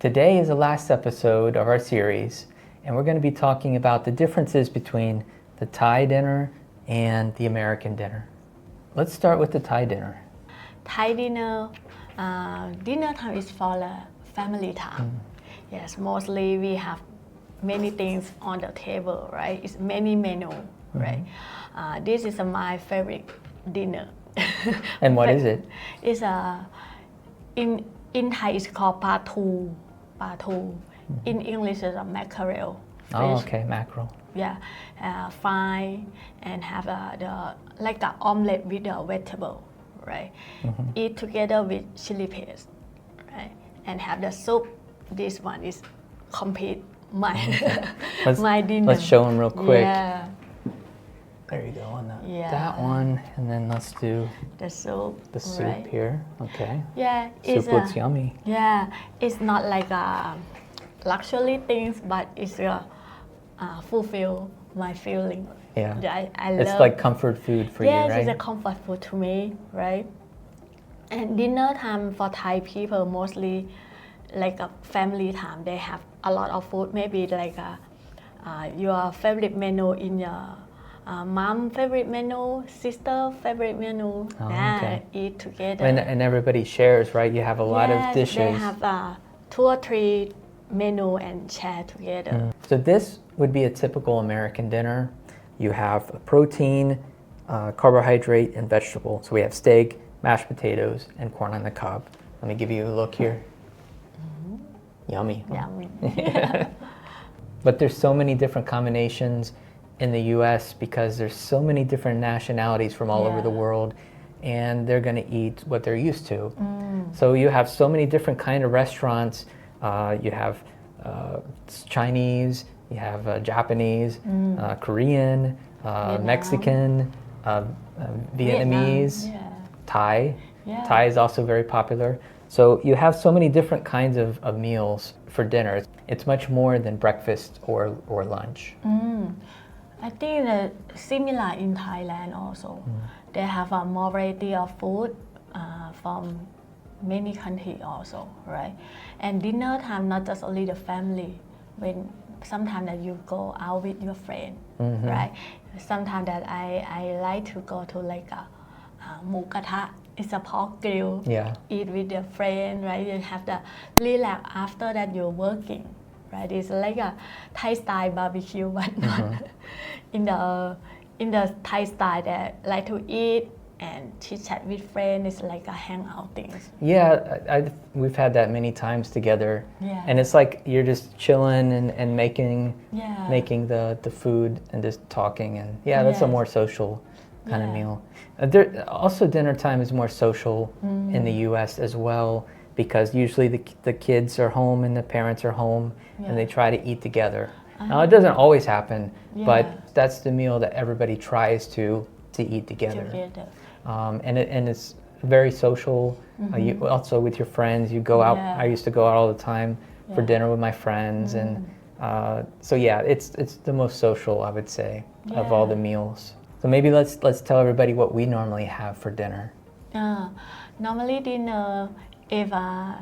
Today is the last episode of our series, and we're going to be talking about the differences between the Thai dinner and the American dinner. Let's start with the Thai dinner. Thai dinner, uh, dinner time is for the family time. Yes, mostly we have many things on the table, right? It's many menu, right? Uh, this is my favorite dinner. And what is it? It's a in in Thai it's called patu, patu. In English is a mackerel. Oh, okay, mackerel. Yeah, uh, fry and have uh, the like the omelette with the vegetable, right? Eat together with chili paste, right? And have the soup. This one is complete my my dinner. let's show them real quick. Yeah, There you go on that, Yeah. that one, and then let's do the soup. the soup right? here. Okay, Yeah, it's soup looks a, yummy. Yeah, it's not like a luxury things, but it's a uh, fulfill my feeling. Yeah, I, I it's love. like comfort food for yes, you, right? it's a comfort food to me, right? And dinner time for Thai people mostly like a family time. They have a lot of food. Maybe like a, uh, your favorite menu in your uh, mom favorite menu, sister favorite menu. Oh, okay. eat together. and, and everybody shares, right? You have a lot yes, of dishes. They have uh, two or three menu and share together. So this would be a typical American dinner. You have a protein, uh, carbohydrate, and vegetable. So we have steak, mashed potatoes, and corn on the cob. Let me give you a look here. Yummy. Yummy. But there's so many different combinations in the U.S. because there's so many different nationalities from all over the world, and they're going to eat what they're used to. Mm. So you have so many different kind of restaurants. Uh, you have uh, Chinese, you have uh, Japanese, uh, Korean, uh, Mm. Mexican, uh, uh, Vietnamese, Vietnam, yeah. Thai. Yeah. Thai is also very popular. So you have so many different kinds of, of meals for dinner. It's much more than breakfast or, or lunch. Mm. I think the similar in Thailand also. Mm. They have a more variety of food uh, from many country also, right? And dinner time not just only the family. When sometimes that you go out with your friend, Mhm. right? Sometimes that I, I like to go to like a uh, mukata. It's a pork grill. Yeah. Eat with your friend, right? You have the relax after that you're working, right? It's like a Thai style barbecue, but not in the in the Thai style that like to eat and chit chat with friends. It's like a hangout thing. Yeah, I, I, we've had that many times together. Yeah. And it's like you're just chilling and, and making Yeah. making the, the food and just talking. And yeah, that's a more social kind of meal. Uh, there, also, dinner time is more social in the Mm. U.S. as well because usually the, the kids are home and the parents are home and they try to eat together. Now, it doesn't always happen, but that's the meal that everybody tries to, to eat together. Together. Um, and, it, and it's very social. Uh, you, also with your friends, you go out. Mm-hmm. Yeah. I used to go out all the time for dinner with my friends, and uh, so yeah, it's it's the most social I would say of all the meals. So maybe let's let's tell everybody what we normally have for dinner. Uh, normally dinner, if uh,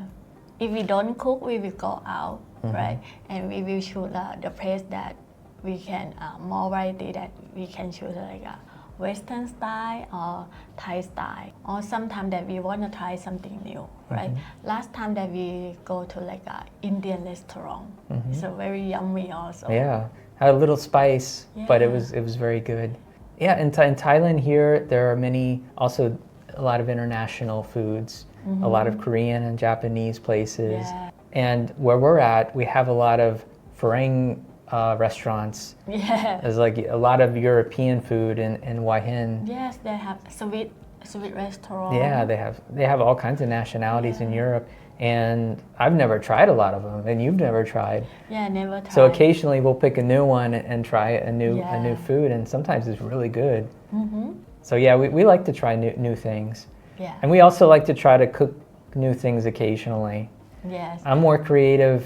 if we don't cook, we will go out, right? And we will choose uh, the place that we can uh, more variety that we can choose like a Western style or Thai style, or sometimes that we want to try something new, right? Last time that we go to like a Indian restaurant, it's a very yummy also. Yeah, had a little spice, but it Yeah. was it was very good. Yeah, in, Tha- in Thailand here there are many also a lot of international foods, a lot of Korean and Japanese places, Yeah. and where we're at we have a lot of Farang uh, restaurants. Yeah. There's like a lot of European food in in Hua Hin. Yes, they have sweet sweet restaurant. Yeah, they have they have all kinds of nationalities in Europe, and I've never tried a lot of them, and you've never tried. Yeah, never tried. So occasionally we'll pick a new one and, try a new a new food, and sometimes it's really good. Mm-hmm. So yeah, we, we like to try new new things, Yeah. and we also like to try to cook new things occasionally. yes. I'm more creative,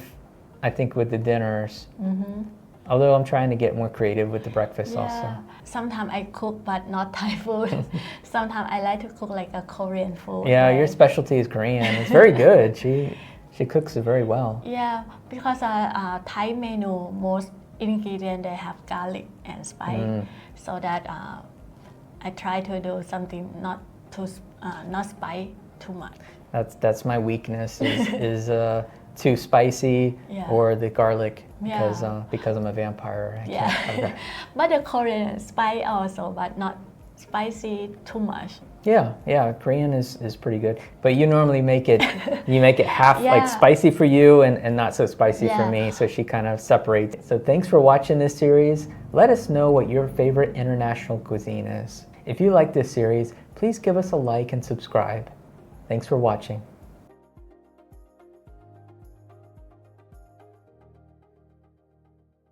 I think, with the dinners. mm-hmm. Although I'm trying to get more creative with the breakfast also. Yeah. Sometimes I cook, but not Thai food. Sometimes I like to cook like a Korean food. Yeah, your specialty is Korean. It's very good. She She cooks it very well. Yeah, because uh, uh, Thai menu most ingredient they have garlic and spice, Mm. so that uh, I try to do something not too uh, not spice too much. That's that's my weakness is is uh, too spicy Yeah. or the garlic because Yeah. uh, because I'm a vampire. I can't Yeah, but the Korean spice also, but not spicy too much. Yeah, yeah, Korean is, is pretty good. But you normally make it you make it half like spicy for you and, and not so spicy for me. So she kind of separates. So thanks for watching this series. Let us know what your favorite international cuisine is. If you like this series, please give us a like and subscribe. Thanks for watching.